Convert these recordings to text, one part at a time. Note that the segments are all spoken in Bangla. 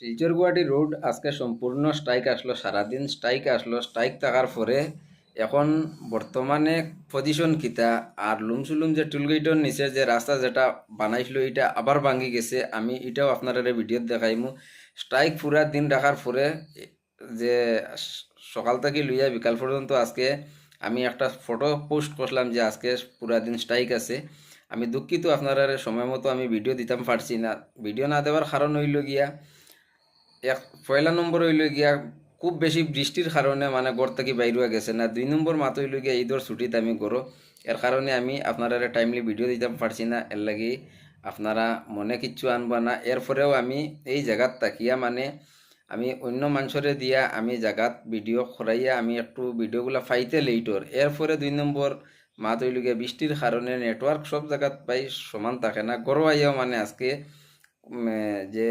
শিলচর গুয়াহাটি রোড আজকে সম্পূর্ণ স্ট্রাইক আসলো, সারাদিন স্ট্রাইক আসলো। স্ট্রাইক থাকার পরে এখন বর্তমানে পজিশন কিতা? আর লুমসুলুম যে টুলগেটের নিচে যে রাস্তা যেটা বানাইছিল এটা আবার ভাঙি গেছে। আমি এটাও আপনারা ভিডিওত দেখাইমু। স্ট্রাইক পুরা দিন রাখার পরে যে সকাল থেকে লইয়া বিকাল পর্যন্ত আজকে আমি একটা ফটো পোস্ট করলাম যে আজকে পুরা দিন স্ট্রাইক আছে। আমি দুঃখিত আপনারা সময় মতো আমি ভিডিও দিতাম পারছি না। ভিডিও না দেওয়ার কারণ হইল গিয়া এক পয়লা নম্বর হইল গিয়া খুব বেশি বৃষ্টির কারণে মানে ঘর থেকে বাইরে গেছে। না, দুই নম্বর মাত হইল গিয়া ঈদর ছুটিতে আমি করো এর কারণে আমি আপনারা টাইমলি ভিডিও দিতাম, পারছি না। এর লাগি আপনারা মনে কিচ্ছু আনবা না। এরপরেও আমি এই জায়গাত তাকিয়া মানে আমি অন্য মানুষরে দিয়া আমি জায়গাত ভিডিও খরাইয়া আমি একটু ভিডিওগুলা ফাইতে লেইটর এরপরে দুই নম্বর মাত হইল গিয়া বৃষ্টির কারণে নেটওয়ার্ক সব জায়গাত পাই সমান থাকে না। গরো আইয়াও মানে আজকে যে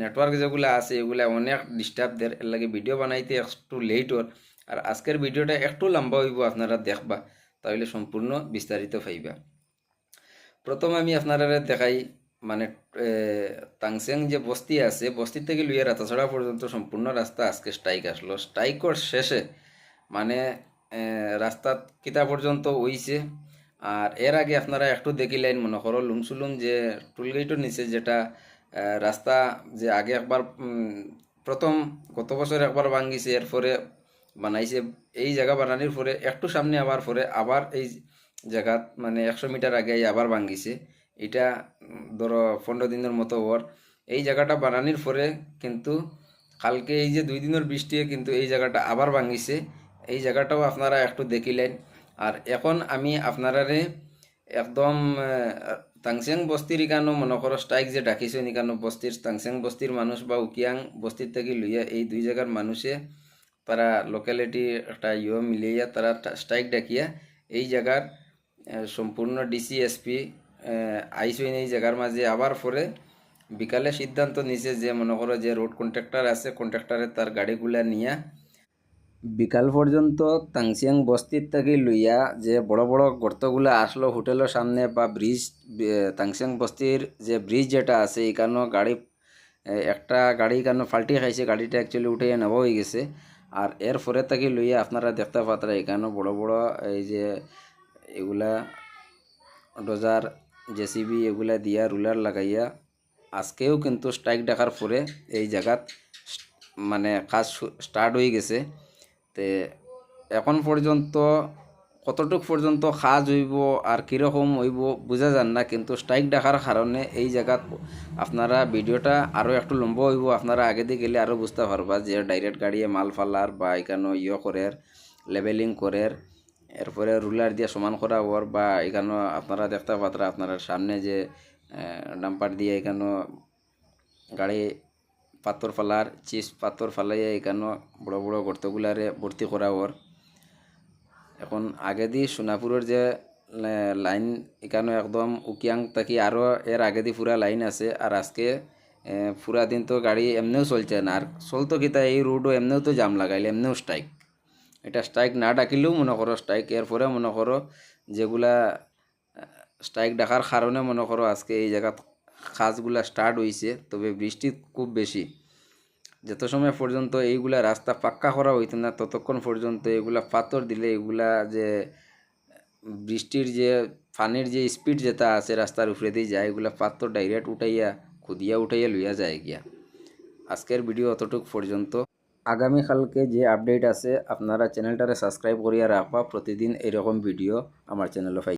নেটওয়ার্ক যেগুলো আছে, এগুলা অনেক ডিস্টার্ব দের এর লাগে ভিডিও বানাইতে একটু লেট ওর আর আজকের ভিডিওটা একটু লম্বা হইব, আপনারা দেখবা। তাহলে সম্পূর্ণ বিস্তারিত পাইবা। প্রথম আমি আপনারা দেখাই মানে তাংসেং যে বস্তি আছে বস্তি থেকে লুইয়া রাতাছড়া পর্যন্ত সম্পূর্ণ রাস্তা আজকে স্ট্রাইক আসলো। স্ট্রাইকর শেষে মানে রাস্তা কিতা পর্যন্ত হইছে। আর এর আগে আপনারা একটু দেখিলেন মনে করো, লুমসুলুম যে টুলগেটের নিচে যেটা রাস্তা যে আগে একবার প্রথম গত বছর একবার ভাঙ্গিছে, এরপরে বানাইছে, এই জায়গা বানানোর পরে একটু সামনে আবার, পরে আবার এই জায়গাত মানে একশো মিটার আগে আবার ভাঙ্গিছে। এটা ধরো পনেরো দিনের মতো ওর। এই জায়গাটা বানানোর পরে কিন্তু কালকে এই যে দুই দিনের বৃষ্টি কিন্তু এই জায়গাটা আবার ভাঙ্গিছে। এই জায়গাটাও আপনারা একটু দেখিলেন। আর এখন আমি আপনারারে একদম তাংসেং বস্তির ইকানো মনে করো স্ট্রাইক যে ডাকিছে নিকানো বস্তির তাংসেং বস্তির মানুষ বা উকিয়াং বস্তির থেকে লইয়া এই দুই জায়গার মানুষে তারা লোকালিটি একটা ইয়ে মিলিয়া তারা স্ট্রাইক ডাকিয়া। এই জায়গার সম্পূর্ণ ডিসি এসপি আইসইন এই জায়গার মাঝে আবার পরে বিকালে সিদ্ধান্ত নিছে যে মনে করো যে রোড কন্ট্রাক্টর আছে কন্ট্রাক্টরে তার গাড়িগুলা নিয়া। বিকাল পর্যন্ত তাংসিয়াং বস্তির থেকে লইয়া যে বড় বড় গর্তগুলো আসলো হোটেলের সামনে বা ব্রিজ তাংসিয়াং বস্তির যে ব্রিজ যেটা আছে, এখানেও গাড়ি একটা গাড়ি এখানে ফাল্টি খাইছে, গাড়িটা অ্যাকচুয়ালি উঠে নেওয়া হয়ে গেছে। আর এর পরে থেকে লইয়া আপনারা দেখতে পাত্রা, এখানেও বড় বড় এই যে এগুলা ডোজার, জেসিবি এগুলা দিয়া রুলার লাগাইয়া, আজকেও কিন্তু স্ট্রাইক ডাকার পরে এই জায়গাত মানে কাজ স্টার্ট হয়ে গেছে। তে এখন পর্যন্ত কতটুক পর্যন্ত কাজ হইব আর কীরকম হইব বোঝা যান না, কিন্তু স্ট্রাইক ডাকার কারণে এই জায়গাত আপনারা ভিডিওটা আরও একটু লম্বা হইব। আপনারা আগে দিয়ে গেলে আরও বুঝতে পারবা যে ডাইরেক্ট গাড়িয়ে মাল ফালার বা এখানে ইয়ে করের লেভেলিং করের, এরপরে রুলার দিয়ে সমান করা ওর বা এখানে আপনারা দেখতে পাত্রা আপনারা সামনে যে ডাম্পার দিয়ে এখানে গাড়ি পাথর ফালার চিজ পাথর ফালাইয়া এখানে বড় বড় গর্তগুলারে ভর্তি করা ওর এখন আগে দি সোনাপুরের যে লাইন এখানে একদম উকিয়াং থাকি আরও এর আগে দি পুরা লাইন আছে আর আজকে পুরা দিন তো গাড়ি এমনিও চলছে না। আর চলতো কিতা, এই রোডও এমনিও তো জাম লাগাইলে, এমনিও স্ট্রাইক এটা স্ট্রাইক না ডাকিলেও মনে করো স্ট্রাইক এরপরে মনে করো যেগুলা স্ট্রাইক ডাকার কারণে মনে করো আজকে এই জায়গাত কাজগুলা স্টার্ট হইছে, তবে বৃষ্টি খুব বেশি। যত সময় পর্যন্ত এইগুলা রাস্তা পাক্কা করা হইতো না, ততক্ষণ পর্যন্ত এগুলা পাথর দিলে এগুলা যে, বৃষ্টির যে, পানির যে স্পিড যেটা আছে রাস্তার উপরে দিয়ে যায়, এগুলা পাথর ডাইরেক্ট উঠাইয়া, খুদিয়া উঠাইয়া লইয়া যায় গিয়া। আজকের ভিডিও অতটুক পর্যন্ত। আগামীকালকে যে আপডেট আছে, আপনারা চ্যানেলটারে সাবস্ক্রাইব করিয়া রাখবা, প্রতিদিন এরকম ভিডিও আমার চ্যানেলে পাই